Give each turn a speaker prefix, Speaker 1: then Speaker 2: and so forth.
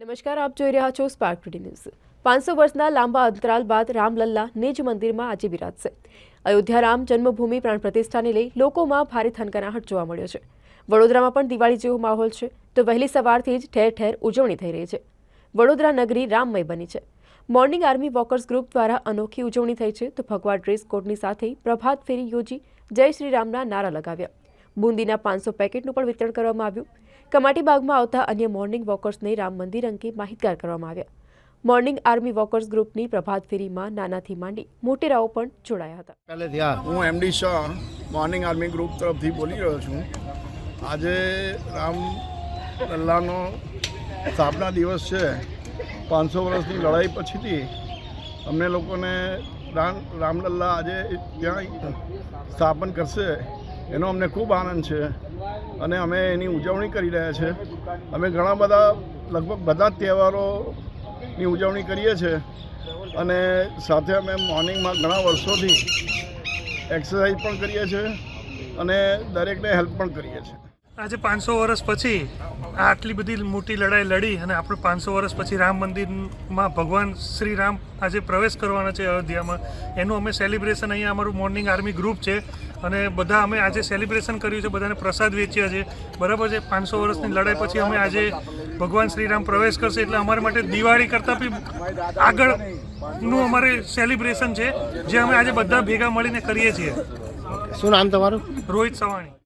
Speaker 1: નમસ્કાર, આપ જોઈ રહ્યા છો સ્પાર્ક ટુડે ન્યૂઝ પાંચસો વર્ષના લાંબા અંતરાલ બાદ રામલલ્લા નિજ મંદિરમાં આજે બિરાજશે અયોધ્યા રામ જન્મભૂમિ પ્રાણ પ્રતિષ્ઠાને લઈ લોકોમાં ભારે થનગનાહટ જોવા મળ્યો છે. વડોદરામાં પણ દિવાળી જેવો માહોલ છે, તો વહેલી સવારથી જ ઠેર ઠેર ઉજવણી થઈ રહી છે. વડોદરા નગરી રામમય બની છે. મોર્નિંગ આર્મી વોકર્સ ગ્રુપ દ્વારા અનોખી ઉજવણી થઈ છે, તો ભગવા ડ્રેસ કોડની સાથે પ્રભાત ફેરી યોજી જય શ્રી રામના નારા લગાવ્યા. બુંદીના પાંચસો પેકેટનું પણ વિતરણ કરવામાં આવ્યું. કમાટી બાગમાં આવતા અન્ય મોર્નિંગ વોકર્સને રામ મંદિર અંગે માહિતગાર કરવામાં આવ્યા. મોર્નિંગ આર્મી વોકર્સ ગ્રુપની પ્રભાત ફેરીમાં નાનાથી માંડી મોટેરાઓ પણ જોડાયા હતા.
Speaker 2: પહેલેથી હા MD Shah morning army group તરફથી બોલી રહ્યો છું. આજે રામ લલ્લાનો સ્થાપના દિવસ છે. પાંચસો વર્ષની લડાઈ પછીથી અમને લોકોને રામ રામલલ્લા આજે ત્યાં સ્થાપન કરશે, એનો અમને ખૂબ આનંદ છે. અને અમે એની ઉજવણી કરી રહ્યા છે. અમે ઘણા બધા, લગભગ બધા જ તહેવારોની ઉજવણી કરીએ છીએ. અને સાથે અમે મોર્નિંગમાં ઘણા વર્ષોથી એક્સરસાઇઝ પણ કરીએ છીએ અને દરેકને હેલ્પ પણ કરીએ છીએ.
Speaker 3: આજે પાંચસો વર્ષ પછી આટલી બધી મોટી લડાઈ લડી અને આપણે પાંચસો વર્ષ પછી રામ મંદિરમાં ભગવાન શ્રી રામ આજે પ્રવેશ કરવાના છે અયોધ્યામાં. એનું અમે સેલિબ્રેશન અહીંયા અમારું મોર્નિંગ આર્મી ગ્રુપ છે અને બધા અમે આજે સેલિબ્રેશન કર્યું છે બધાને પ્રસાદ વેચ્યા છે. બરાબર છે? પાંચસો વર્ષની લડાઈ પછી અમે આજે ભગવાન શ્રી રામ પ્રવેશ કરશે એટલે અમારા માટે દિવાળી કરતાં બી આગળનું અમારે સેલિબ્રેશન છે જે અમે આજે બધા ભેગા મળીને કરીએ છીએ.
Speaker 4: શું નામ તમારું?
Speaker 3: રોહિત સવાણી.